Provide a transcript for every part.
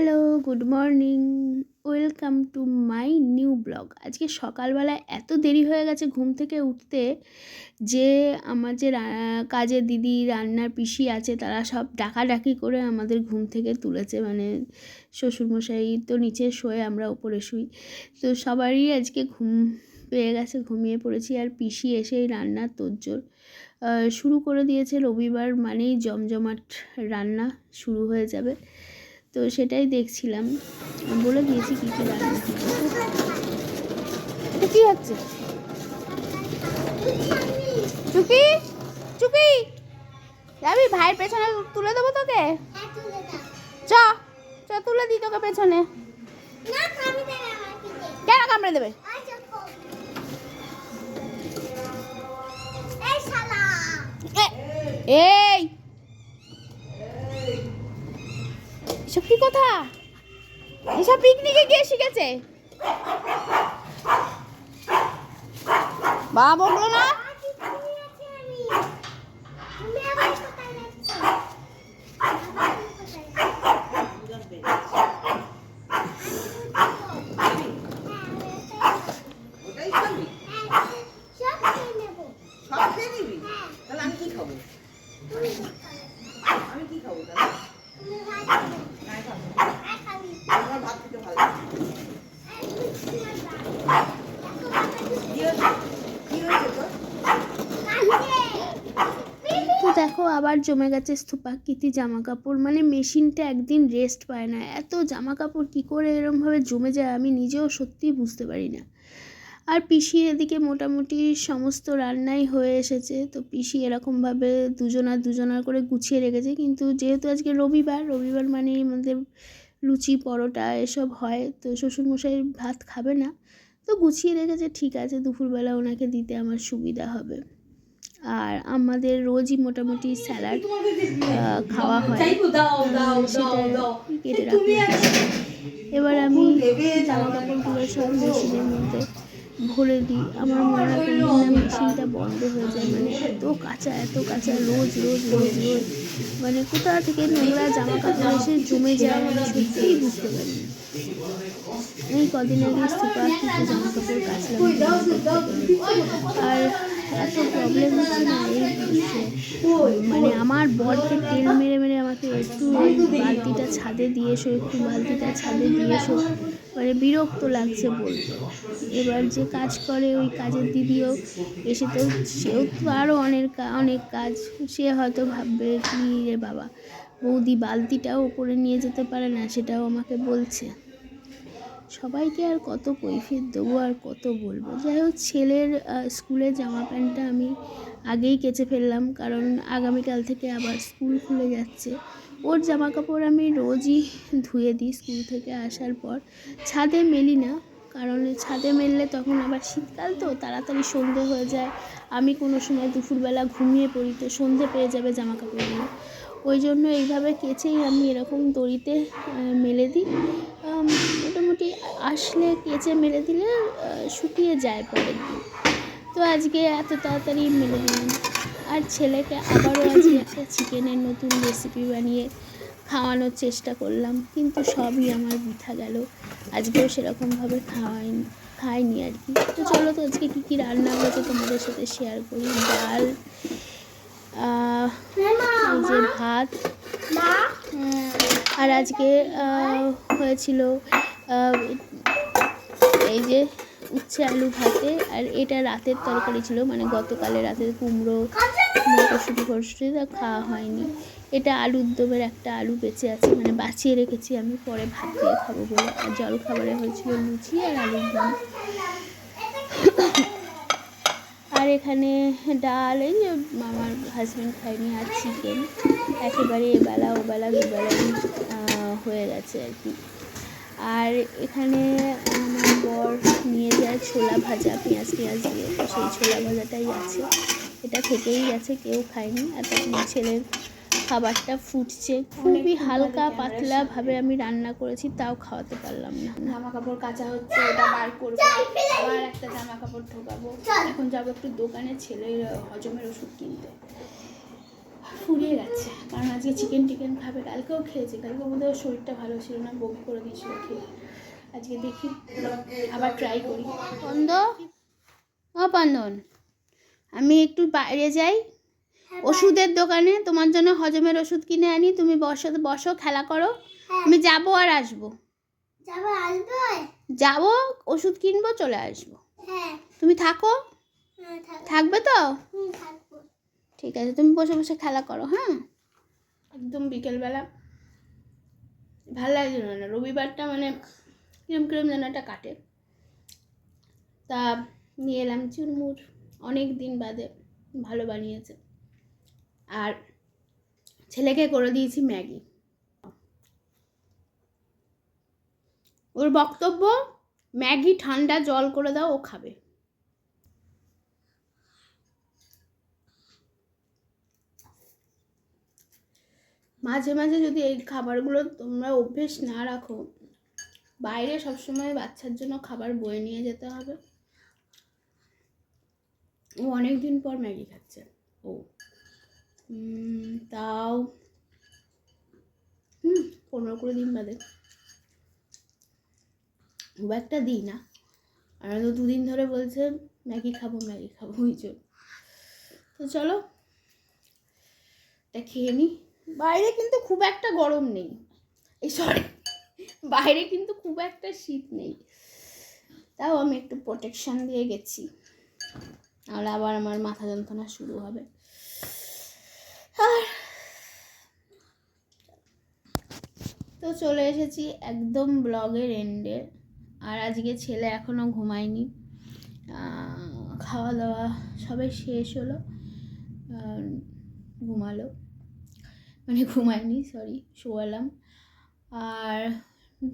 Hello good morning welcome to my new blog আজকে সকালবেলায় এত দেরি হয়ে গেছে ঘুম থেকে উঠতে যে আমার যে কাজের দিদি, রান্নার পিসি আছে, তারা সব ডাকাডাকি করে আমাদের ঘুম থেকে তুলেছে। মানে শ্বশুরমশাই তো নিচে শোয়ে আমরা ওপরে শুই। তো সবারই আজকে ঘুম পেয়ে গেছে, ঘুমিয়ে পড়েছি। আর পিসি এসেই রান্নার তোজ্জোর। শুরু করে দিয়েছে রবিবার মানেই জমজমাট রান্না শুরু হয়ে যাবে। তো সেটাই দেখছিলাম। বলে দিয়েছি কী কী রান্না কী হচ্ছে? চুকি? চুকি? যাবি ভাইয়ের পেছনে তুলে দেবো তোকে? চ চ তুলে দিই তোকে পেছনে। কেন কামড়ে দেবে? এ- এই এসব কি কথা? এসব পিকনিকে গিয়ে শিখেছে? বাবা বলল না। আমি কি খাব? আমি কি খাব দেখো, আবার জমে গেছে স্তূপাকৃতি জামা কাপড় মানে মেশিনটা একদিন রেস্ট পায় না। এত জামা কাপড় কী করে এরমভাবে জমে যায় আমি নিজেও সত্যিই বুঝতে পারি না। আর পিসির এদিকে মোটামুটি সমস্ত রান্নাই হয়ে এসেছে। তো পিসি এরকমভাবে দুজনার দুজনার করে গুছিয়ে রেখেছে। কিন্তু যেহেতু আজকে রবিবার রবিবার মানেই আমাদের লুচি পরোটা এসব হয় তো শ্বশুরমশাই ভাত খাবে না। তো গুছিয়ে রেখেছে ঠিক আছে দুপুরবেলা ওনাকে দিতে আমার সুবিধা হবে। আর আমাদের রোজই মোটামুটি স্যালাড খাওয়া হয়। কেটে রাখি এবার আমি জামা কাপড়গুলো সব মেশিনের মধ্যে ভরে দিই। আমার মনে হয় মেশিনটা বন্ধ হয়ে যায় মানে এত কাঁচা এত কাঁচা, রোজ রোজ রোজ রোজ। মানে কোথা থেকে নোংরা জামা কাপড় এসে জমে যায় আমি সত্যিই বুঝতে পারি এই কদিন আগে সুপার কিছু জামা কাপড় কাচলাম আর এত প্রবলেম হচ্ছে না এই মানে আমার বরকে তেল মেরে মেরে আমাকে একটু বালতিটা ছাদে দিয়ে এসো, একটু বালতিটা ছাদে দিয়ে এসো। মানে বিরক্ত লাগছে বলতে। এবার যে কাজ করে ওই কাজের দিদিও এসে তো সেও তো আরও অনেক অনেক কাজ। সে হয়তো ভাববে কি রে বাবা, বৌদি বালতিটাও করে নিয়ে যেতে পারে না, সেটাও আমাকে বলছে। সবাইকে আর কত কৈফিয়ত দেবো আর কত বলব। যাই হোক ছেলের আহ, স্কুলের জামা প্যান্টটা আমি আগেই কেচে ফেললাম কারণ আগামীকাল থেকে আবার স্কুল খুলে যাচ্ছে। ওর জামা কাপড় আমি রোজই ধুয়ে দিই স্কুল থেকে আসার পর। ছাদে মেলি না কারণ ছাদে মেললে তখন আবার শীতকাল তো তাড়াতাড়ি সন্ধে হয়ে যায়। আমি কোনো সময় দুপুরবেলা ঘুমিয়ে পড়ি তো সন্ধে পেয়ে যাবে জামা কাপড়গুলো ওই জন্য এইভাবে কেচেই আমি এরকম দড়িতে মেলে দিই। মোটামুটি আসলে কেচে মেলে দিলে শুকিয়ে যায় পরের দিন। তো আজকে এত তাড়াতাড়ি মেলে দিলাম। আর ছেলেকে আবারও আজকে একটা চিকেনের নতুন রেসিপি বানিয়ে খাওয়ানোর চেষ্টা করলাম কিন্তু সবই আমার বৃথা গেল। আজকেও সেরকমভাবে খাওয়াইনি খাইনি আর কি। তো চলো তো আজকে কী কী রান্না হয়েছে তোমাদের সাথে শেয়ার করি। ডাল যে ভাত আর আজকে হয়েছিল এই যে উচ্ছে আলু ভাতে আর এটা রাতের তরকারি ছিল মানে গতকালে রাতের কুমড়ো মটরশুঁটি ফটরশুঁটি তা খাওয়া হয়নি। এটা আলুর দমের একটা আলু বেঁচে আছে মানে বাঁচিয়ে রেখেছি আমি পরে ভাত দিয়ে খাব বলে। আর জল খাবারে হয়েছিল লুচি আর আলুর দম। আর এখানে ডাল এই যে আমার হাজব্যান্ড খায়নি আর চিকেন একেবারে এবেলা ওবেলা দুবেলাই আহ, হয়ে গেছে আর কি। আর এখানে আমার বর নিয়ে যায় ছোলা ভাজা, পেঁয়াজ পেঁয়াজ দিয়ে। সেই ছোলা ভাজাটাই আছে। এটা থেকেই গেছে, কেউ খায়নি। আর তখন ছেলের খাবারটা ফুটছে। খুবই হালকা পাতলাভাবে আমি রান্না করেছি, তাও খাওয়াতে পারলাম না। জামা কাপড় কাচা হচ্ছে, ওটা বার করব। আবার একটা জামা কাপড় ঢোকাবো। এখন যাব একটু দোকানে, ছেলের হজমের ওষুধ কিনতে। ফুরিয়ে গেছে। কারণ আজকে চিকেন টিকেন খাবে কালকেও খেয়েছে কালকে বোধহয় ওর শরীরটা ভালো ছিল না বমি করে দিয়েছিল খেয়ে। আজকে দেখি আবার ট্রাই করি। বন্ধ ও বন্ধন আমি একটু বাইরে যাই। ওষুধের দোকানে তোমার জন্য হজমের ওষুধ কিনে আনি তুমি বসো বসো খেলা করো। আমি যাব আর আসব। যাবে আসবে? যাব ওষুধ কিনবো চলে আসব। হ্যাঁ। তুমি থাকো। হ্যাঁ থাকবে তো? হুম থাকব ঠিক আছে, তুমি বসে বসে খেলা করো হ্যাঁ? একদম বিকেলবেলা। ভালো লাগছিল না, রবিবারটা মানে কিরম কিরম যেন একটা কাটে। তা নিয়ে এলাম চুরমুর, অনেক দিন বাদে ভালো বানিয়েছে। আর ছেলেকে করে দিয়েছি ম্যাগি। ওর বক্তব্য, ম্যাগি ঠান্ডা জল করে দাও, ও খাবে। মাঝে মাঝে যদি এই খাবারগুলো তোমরা অভ্যেস না রাখো, বাইরে সবসময় বাচ্চার জন্য খাবার বয়ে নিয়ে যেতে হবে। ও অনেক দিন পর ম্যাগি খাচ্ছে। ও তাও, হুম, পনেরো কুড়ি দিন বাদে। খুব একটা দিই না। আর তো দুদিন ধরে বলছে, ম্যাগি খাব ম্যাগি খাব, ওই জন্য তো চলো, এটা খেয়ে নিই বাইরে কিন্তু খুব একটা গরম নেই। এই সরি বাইরে কিন্তু খুব একটা শীত নেই। তাও আমি একটু প্রোটেকশন দিয়ে গেছি। নাহলে আবার আমার মাথা যন্ত্রণা শুরু হবে। আর তো চলে এসেছি একদম ব্লগের এন্ডে আর আজকে ছেলে এখনও ঘুমায়নি। খাওয়া দাওয়া সবে শেষ হলো। ঘুমালো। মানে ঘুমায়নি সরি শোয়ালাম। আর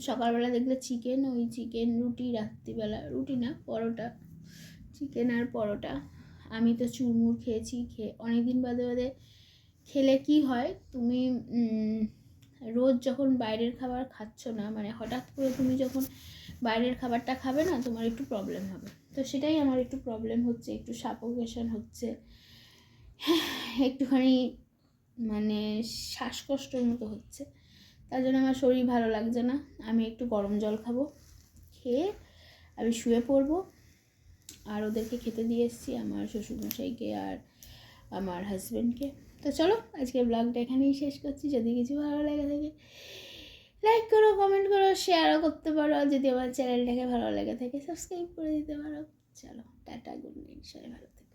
সকালবেলা দেখলে চিকেন ওই চিকেন রুটি, রাত্রিবেলা, রুটি না, পরোটা। চিকেন আর পরোটা। আমি তো চুরমুর খেয়েছি, খেয়ে অনেক দিন বাদে বাদে খেলে কি হয়, তুমি রোজ যখন বাইরের খাবার খাচ্ছ না মানে হঠাৎ করে তুমি যখন বাইরের খাবারটা খাবে না, তোমার একটু প্রবলেম হবে। তো সেটাই আমার একটু প্রবলেম হচ্ছে, একটু সাপোকেশন হচ্ছে। একটুখানি মানে শ্বাসকষ্টর মতো হচ্ছে। তার জন্য আমার শরীর ভালো লাগছে না। আমি একটু গরম জল খাব, খেয়ে আমি শুয়ে পড়ব। আর ওদেরকে খেতে দিয়ে এসেছি, আমার শ্বশুরমশাইকে আর আমার হাজব্যান্ডকে তো চলো আজকে ব্লগটা এখানেই শেষ করছি। যদি কিছু ভালো লাগে থাকে লাইক করো কমেন্ট করো শেয়ারও করতে পারো। যদি আমার চ্যানেলটাকে ভালো লাগে থাকে সাবস্ক্রাইব করে দিতে পারো। চলো, টাটা গুড নাইট সবাই ভালো থেকো।